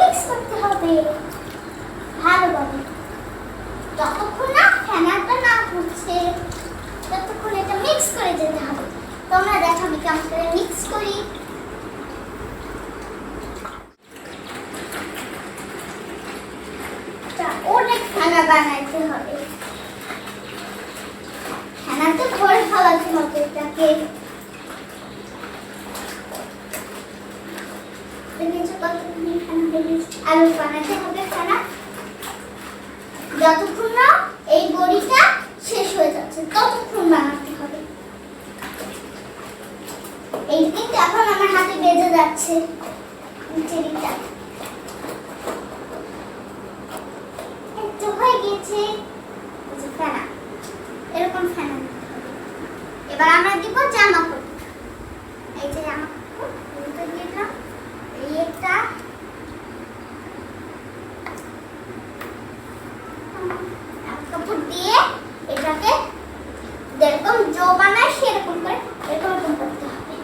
Mix করতে হবে। ভালোভাবে যতক্ষণ না না ততক্ষণ এটা মিক্স করে যেতে হবে। তোমরা দেখো আমি কেমন করে মিক্স করি। তা অনেক হবে। হবে এটাকে দেখেছ কতগুলি ফেনা বেরিয়েছে? আলু বানাতে হবে ফেনা যতক্ষণ না এই বড়িটা শেষ হয়ে যাচ্ছে, ততক্ষণ বানাতে হবে। এই কিন্তু এখন আমার হাতে বেজে যাচ্ছে চেরিটা একটু হয়ে এই ফেনা। এরকম ফেনা এবার আমরা দিব জামা কাপড়। এই যে জামা কাপড় এগুলো দিয়ে দিলাম এই একটা কাপড় দিয়ে এটাকে যেরকম জো বানায় সেরকম করে এরকম এরকম করতে হবে।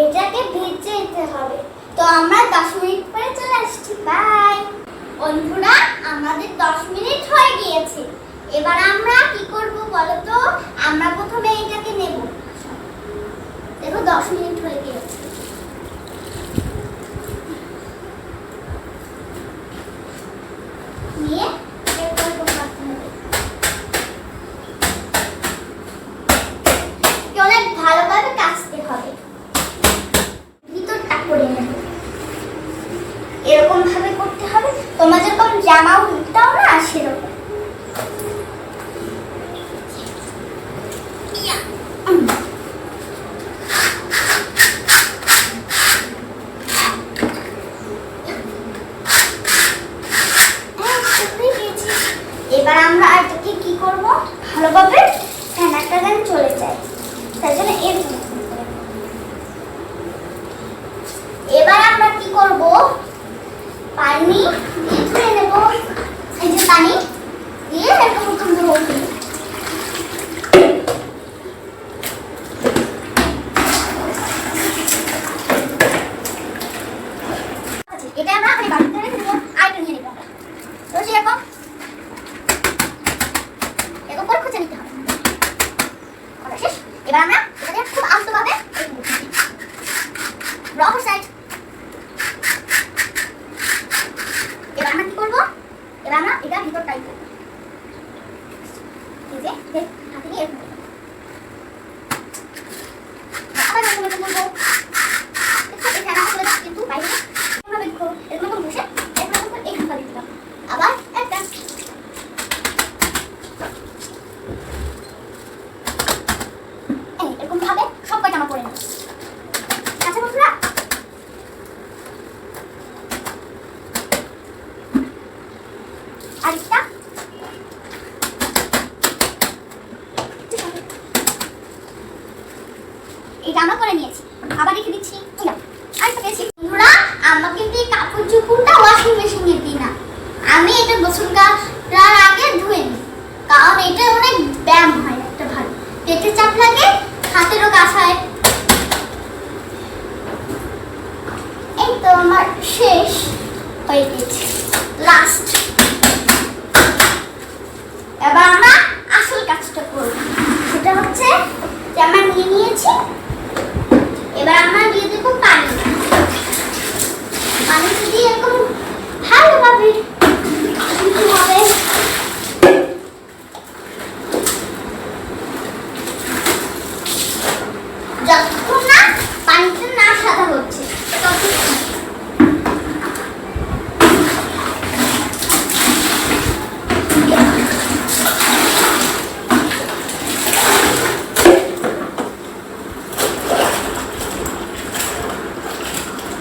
এটাকে ভেজে দিতে হবে। তো আমরা দশ মিনিট পরে চলে আসছি। বাই বন্ধুরা, আমাদের দশ মিনিট হয়ে গিয়েছে। এবার আমরা কি করব বলো তো? আমরা প্রথমে এটাকে নেব। দেখো, দশ মিনিট হয়ে গিয়েছে নিয়ে এরকম এরকম করতে হবে। একে অনেক ভালোভাবে কাচতে হবে ভিতরটা করে নেব এরকম ভাবে করতে হবে তোমার যেরকম জামা উঠতেও না সেরকম ইয়া, উম। হ্যাঁ, শুকিয়ে গেছে। এবার আমরা এটাকে কি করব ভালোভাবে ফ্যানারটা যেন চলে যায় তার জন্য এরকম করে। এবার আমরা কি করব পানি দিয়ে ধুয়ে নেব এই যে পানি দিয়ে এরকম এরকম ধরবো আচ্ছা, এটা আমরা এই বাটিতে রেখে দেবো আর একটু নিয়ে নেব আমরা। তো সেরকম এরকম করে খুঁজে নিতে হবে করা শেষ এবার আমরা এটাকে খুব আলতোভাবে রক সাইড এবার আমরা কি করব এবার আমরা এটা ভিতর টাইপ করব এই যে দেখ, হাতে নিয়ে এরকম করব। আবার এরকম এরকম করব। দেখো, এই ফ্যানটা খুলে দাও, কিন্তু বাইরে এভাবে দেখো, এরকম এরকম বসে, এরকম এরকম করে এইখানটা দিয়ে দিলাম। আবার একটা এই, এরকম ভাবে সব কয়টা আমরা করে নেব আচ্ছা বন্ধুরা আরেকটা এটা আমরা করে নিয়েছি আবার রেখে দিচ্ছি এই নাও, আরেকটা পেয়েছি বন্ধুরা আমরা কিন্তু এই কাপড় চোপড়টা ওয়াশিং মেশিনে দিই না আমি এটা গোসল করার আগে ধুয়ে নিই কারণ এটা অনেক ব্যায়াম হয় একটা ভালো পেটে চাপ লাগে হাতেরও কাজ হয় এই তো আমার শেষ হয়ে গেছে লাস্ট এবার আমরা আসল কাজটা করব সেটা হচ্ছে যে আমরা নিয়ে নিয়েছি এবার আমরা দিয়ে দেবো পানি পানি দিয়ে এরকম ভালোভাবে দিতে হবে যতক্ষণ না পানিটা না সাদা হচ্ছে ততক্ষণ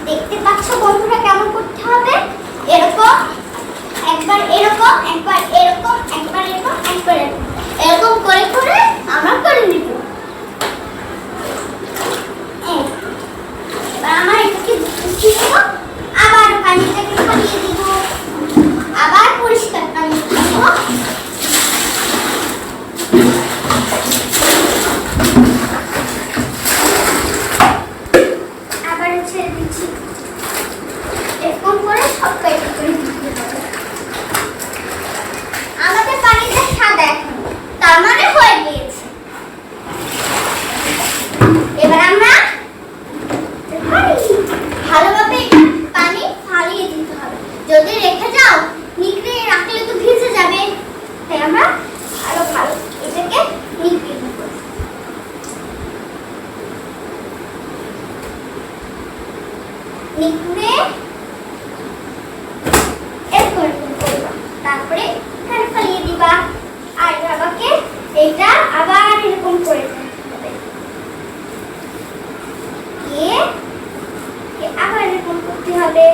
দেখতে পাচ্ছ বন্ধুরা কেমন করতে হবে এরকম একবার এরকম একবার এরকম একবার এরকম একবার এরকম। করে করে আমরা করে নিব এই। এবার আমার এটাকে ধুয়ে দেবো আবার পানিটাকে খাইয়ে দিব আবার পরিষ্কার পানি দিব এটা আবার এরকম করে আবার এরকম করতে হবে।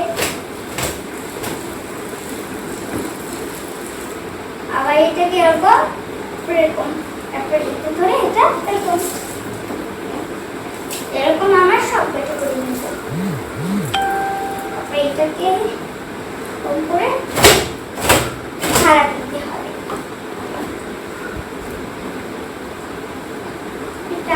আবার এটাকে এরকম এরকম তারপরে এটা ধরে এটা এরকম। এরকম আমার সব বেটা করে। তারপরে এটাকে এরকম করে ছাড়া দিতে হবে এটাও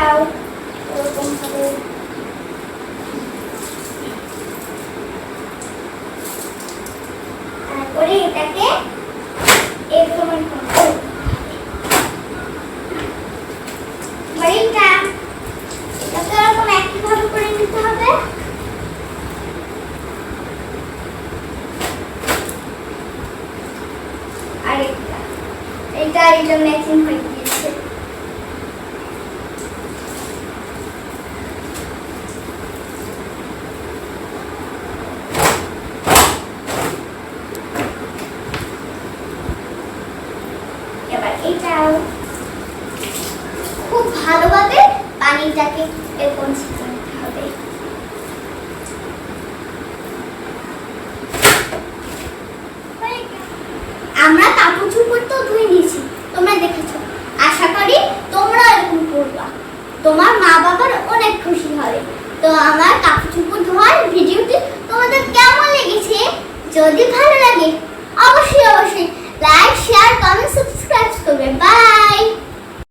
এরকম ভাবে তারপরে এটাকে এরকম এরকম করে বাড়িটা এটাকে এরকম একইভাবে করে নিতে হবে। আর এটা এটা এটা ম্যাচিং হয়ে ভালোভাবে পানিটাকে হবে। আমরা কাপড় চুপড় তো ধুয়ে নিয়েছি, তোমরা দেখেছ। আশা করি তোমরা এরকম করবা। তোমার মা বাবার অনেক খুশি হবে। তো আমার কাপড় চুপড় ধোয়ার ভিডিওটি তোমাদের কেমন লেগেছে? যদি ভালো লাগে, অবশ্যই অবশ্যই লাইক শেয়ার কমেন্ট সাবস্ক্রাইব করবে। বাই